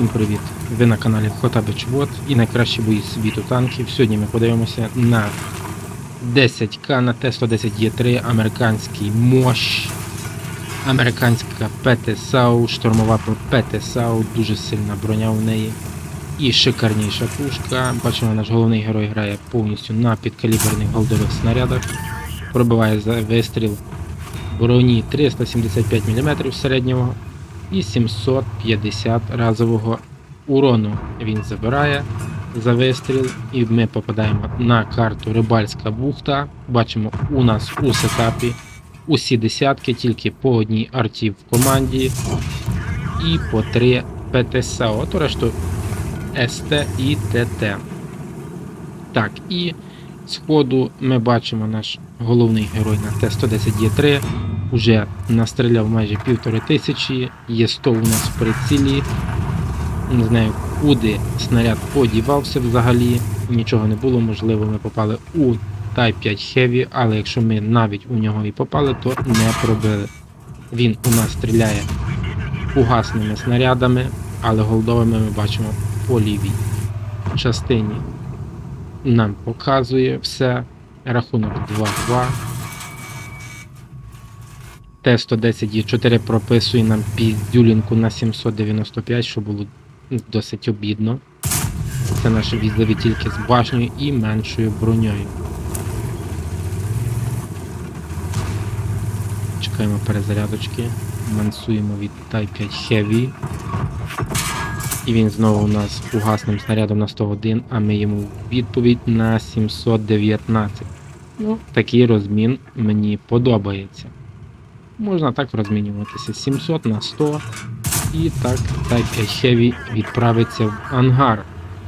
Всім привіт! Ви на каналі Хотабич Бот і найкращі бої світу танків. Сьогодні ми подивимося на 10К на Т-110Е3, американський МОШ, американська ПТ-САУ, штурмова ПТ-САУ, дуже сильна броня у неї. І шикарніша пушка. Бачимо, наш головний герой грає повністю на підкаліберних голдових снарядах. Пробиває вистріл броні 375 мм середнього і 750 разового урону він забирає за вистріл, і ми попадаємо на карту Рибальська бухта. Бачимо, у нас у сетапі усі десятки, тільки по одній арті в команді і по три ПТСАО, то решту СТ і ТТ. Так, і сходу ми бачимо наш головний герой на Т-110Е3 Уже настріляв майже півтори тисячі, є 100 у нас в прицілі. Не знаю, куди снаряд подівався взагалі. Нічого не було, можливо, ми попали у Type 5 Heavy, але якщо ми навіть у нього і попали, то не пробили. Він у нас стріляє фугасними снарядами, але голдовими ми бачимо по лівій частині. Нам показує все. Рахунок 2-2. Т-110Е4 прописує нам піздюлінку на 795, що було досить обідно. Це наші візові тільки з башнею і меншою броньою. Чекаємо перезарядочки. Мансуємо від Type 5 Heavy. І він знову у нас фугасним снарядом на 101, а ми йому відповідь на 719. Ну, такий розмін мені подобається. Можна так розмінюватися 700 на 100 і так Type 5 Heavy відправиться в ангар.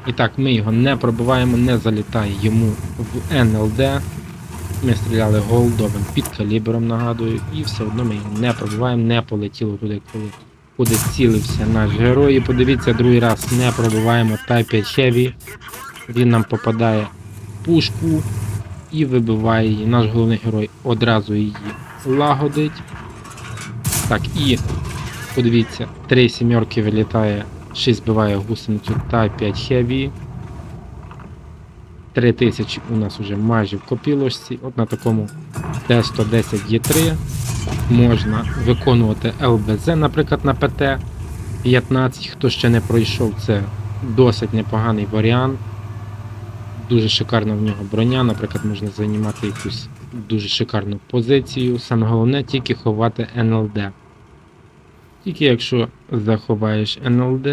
І так, ми його не пробиваємо, не залітає йому в НЛД. Ми стріляли голдовим під калібром, нагадую, і все одно ми його не пробиваємо, не полетіло туди, коли куди цілився наш герой. І подивіться, другий раз не пробиваємо Type 5 Heavy. Він нам попадає в пушку і вибиває її. Наш головний герой одразу її лагодить. Так, і подивіться, три сімерки вилітає, 6 збиває гусеницю та 5 Heavy. 3000 у нас вже майже в копілочці. От на такому Т-110Е3 можна виконувати ЛБЗ, наприклад, на ПТ-15. Хто ще не пройшов, це досить непоганий варіант. Дуже шикарна в нього броня, наприклад, можна займати якусь дуже шикарну позицію. Саме головне тільки ховати НЛД. Тільки якщо заховаєш НЛД,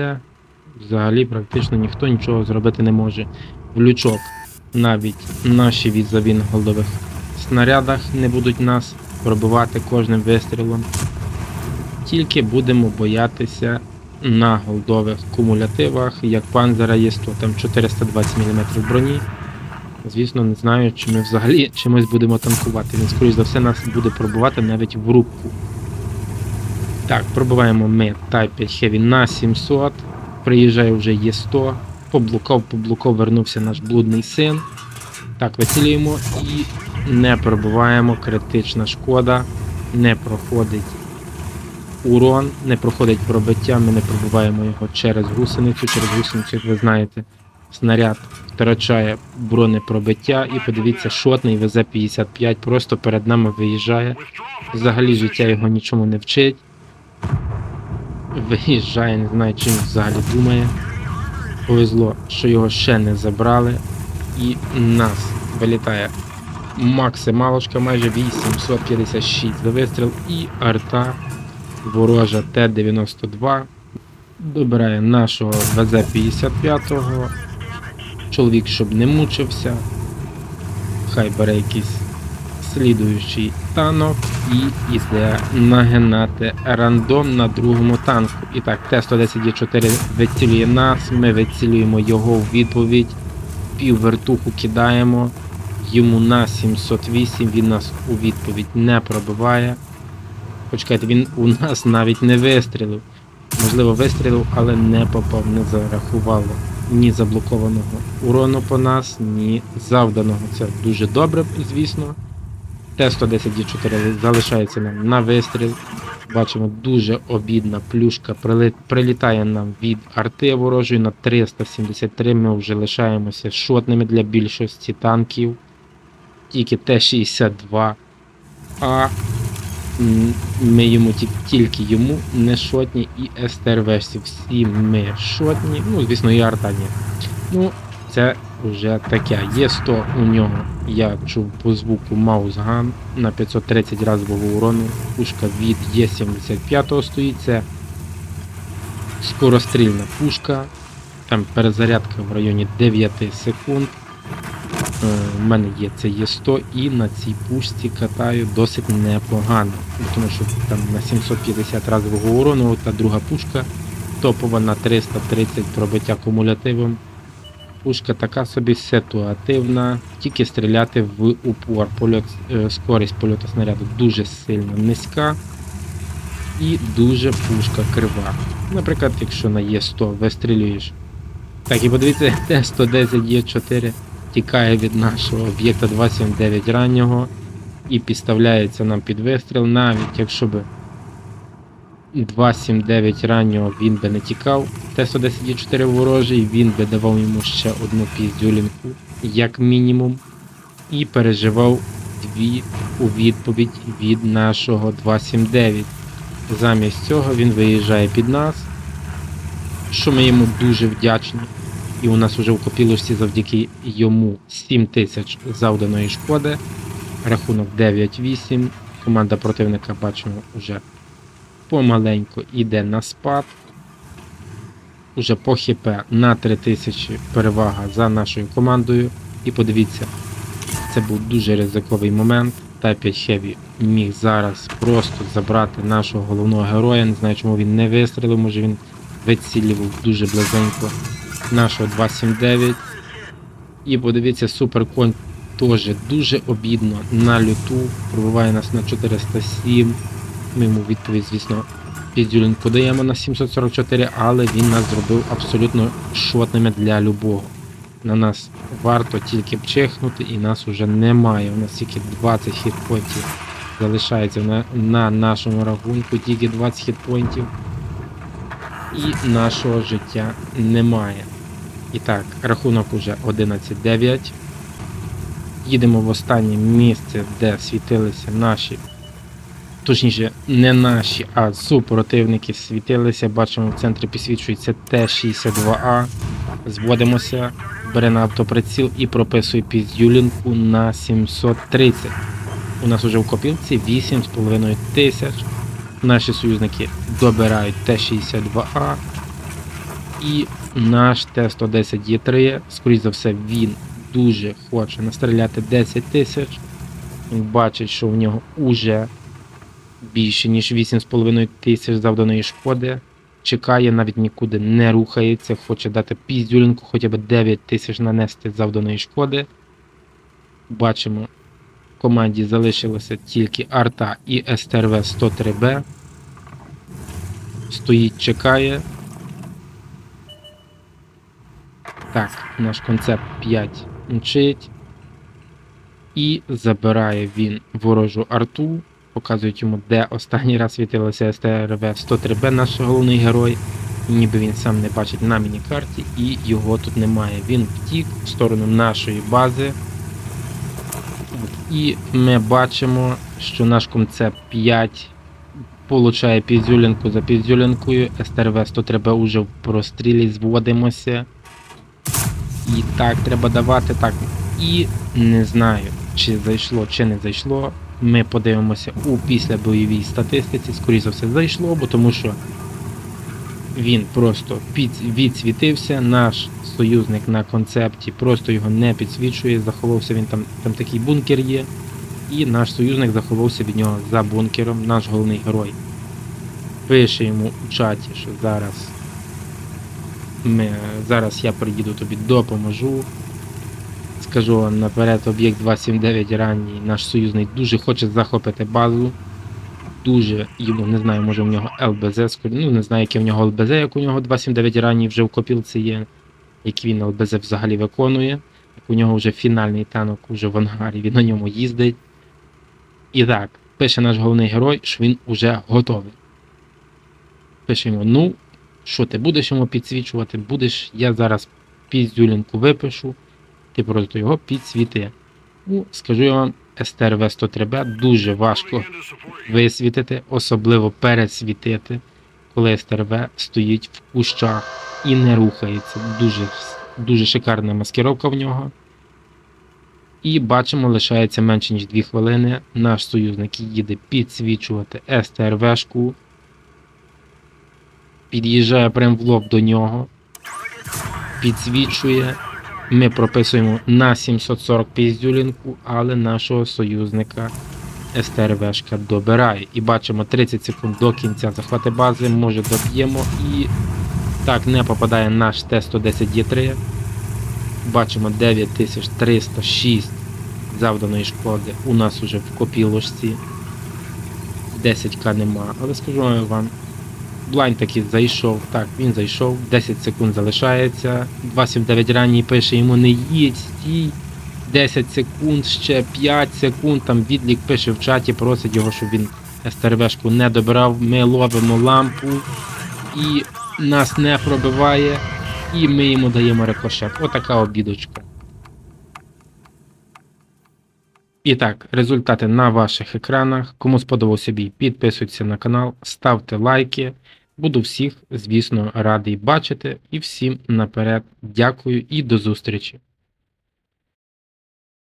взагалі практично ніхто нічого зробити не може. В лючок навіть наші візові на голдових снарядах не будуть нас пробивати кожним вистрілом. Тільки будемо боятися на голдових кумулятивах, як панзера є 100, там 420 мм броні. Звісно, не знаю, чи ми взагалі чимось будемо танкувати. Він, скоріш за все, нас буде пробувати навіть в рубку. Так, пробиваємо ми Type 5 Heavy на 700. Приїжджає вже Є100. Поблукав, поблукав, вернувся наш блудний син. Так, вицілюємо і не пробиваємо. Критична шкода. Не проходить урон, не проходить пробиття. Ми не пробиваємо його через гусеницю. Через гусеницю, як ви знаєте, снаряд втрачає бронепробиття. І подивіться, шотний ВЗ-55 просто перед нами виїжджає. Взагалі життя його нічому не вчить. Виїжджає, не знаю, чим взагалі думає. Повезло, що його ще не забрали. І нас вилітає максималочка, майже 856 за вистріл і арта ворожа Т-92. Добирає нашого ВЗ-55. Чоловік, щоб не мучився. Хай бере якийсь слідуючий танок і йде нагинати рандом на другому танку. І так, Т-110Е4 вицілює нас, ми вицілюємо його в відповідь, пів вертуху кидаємо, йому на 708, він нас у відповідь не пробиває. Почекайте, він у нас навіть не вистрілив. Можливо, вистрілив, але не попав, не зарахувало ні заблокованого урону по нас, ні завданого. Це дуже добре, звісно. Т-110Д4 залишається нам на вистріл. Бачимо, дуже обідна плюшка прилітає нам від арти ворожої на 373. Ми вже лишаємося шотними для більшості танків. Тільки Т-62. А ми йому тільки йому не шотні і СТРВшці. Всі ми шотні. Ну, звісно, і арта ні. Ну, це вже таке. Є 100 у нього. Я чув по звуку Маусган на 530 разового урону. Пушка від Є75 стоїть. Це скорострільна пушка. Там перезарядка в районі 9 секунд. У мене є це є 100 і на цій пушці катаю досить непогано. Тому що там на 750 разового урону та друга пушка топова на 330 пробиття кумулятивом. Пушка така собі ситуативна, тільки стріляти в упор. Польот, е, скорість польоту снаряду дуже сильно низька і дуже пушка крива. Наприклад, якщо на Є100 вистрілюєш. Так, і подивіться, Т-110 Є4 тікає від нашого об'єкта 279 раннього і підставляється нам під вистріл, навіть якщо би 279 раннього він би не тікав, Т-110Є4 ворожий, він би давав йому ще одну піздюлінку, як мінімум, і переживав дві у відповідь від нашого 279. Замість цього він виїжджає під нас, що ми йому дуже вдячні. І у нас вже в копілочці завдяки йому 7 тисяч завданої шкоди. Рахунок 9-8. Команда противника бачимо вже помаленьку йде на спад. Уже по ХП на 3000 перевага за нашою командою. І подивіться, це був дуже ризиковий момент. Т5 Heavy міг зараз просто забрати нашого головного героя. Не знаю, чому він не вистрілив, може він вицілював дуже близенько нашого 279. І подивіться, суперконь теж дуже обідно на люту. Пробиває нас на 407. Ми йому відповідь, звісно, піздюлін подаємо на 744, але він нас зробив абсолютно шотними для любого. На нас варто тільки пчихнути, і нас уже немає. У нас тільки 20 хітпоінтів залишається на, на нашому рахунку, тільки 20 хітпоінтів. І нашого життя немає. І так, рахунок уже 11-9. Їдемо в останнє місце, де світилися наші, точніше, не наші, а супротивники світилися. Бачимо, в центрі підсвічується Т-62А. Зводимося, бере на автоприціл і прописує піздюлінку на 730. У нас уже в копілці 8,5 тисяч. Наші союзники добирають Т-62А. І наш Т-110 Є3, скоріш за все, він дуже хоче настріляти 10 тисяч. Він бачить, що в нього уже більше, ніж 8,5 тисяч завданої шкоди. Чекає, навіть нікуди не рухається, хоче дати піздюлінку, хоча б 9 тисяч нанести завданої шкоди. Бачимо, в команді залишилося тільки арта і СТРВ 103Б. Стоїть, чекає. Так, наш концепт 5 мчить. І забирає він ворожу арту. Показують йому, де останній раз світилося СТРВ 103Б, наш головний герой. Ніби він сам не бачить на міні-карті, і його тут немає. Він втік в сторону нашої бази. І ми бачимо, що наш концепт 5 получає піздюлінку за піздюлінкою. СТРВ 103Б уже в прострілі зводимося. І так, треба давати так. І не знаю, чи зайшло, чи не зайшло. Ми подивимося у післябойовій статистиці. Скоріше за все, зайшло, бо тому що він просто під, відсвітився. Наш союзник на концепті просто його не підсвічує. Заховався він там, там такий бункер є. І наш союзник заховався від нього за бункером, наш головний герой. Пише йому у чаті, що зараз ми, зараз я приїду тобі допоможу. Скажу вам наперед, об'єкт 279 ранній, наш союзник дуже хоче захопити базу. Дуже йому не знаю, може в нього ЛБЗ, ну не знаю, яке в нього ЛБЗ, як у нього 279 ранній вже в копілці є, який він ЛБЗ взагалі виконує. Як у нього вже фінальний танок уже в ангарі, він на ньому їздить. І так, пише наш головний герой, що він уже готовий. Пишемо, ну, що ти будеш йому підсвічувати? Будеш, я зараз піздюлінку випишу, ти просто його підсвіти. Ну, скажу я вам, STRV 103B дуже важко висвітити, особливо пересвітити, коли STRV стоїть в кущах і не рухається. Дуже, дуже шикарна маскировка в нього. І бачимо, лишається менше ніж 2 хвилини. Наш союзник їде підсвічувати СТРВшку. Під'їжджає прямо в лоб до нього. Підсвічує. Ми прописуємо на 740 піздюлінку, але нашого союзника СТРВшка добирає. І бачимо 30 секунд до кінця захвати бази, може доб'ємо і так не попадає наш Т-110Є3. Бачимо 9306 завданої шкоди. У нас уже в копілочці 10к нема. Але скажу вам, блайн таки зайшов. Так, він зайшов, 10 секунд залишається. 279 ранній пише йому не їдь, стій. 10 секунд, ще 5 секунд. Там відлік пише в чаті, просить його, щоб він СТРВшку не добирав. Ми ловимо лампу і нас не пробиває. І ми йому даємо рикошет. Отака обідочка. І так, результати на ваших екранах. Кому сподобався бій, підписуйтесь на канал, ставте лайки. Буду всіх, звісно, радий бачити. І всім наперед дякую і до зустрічі.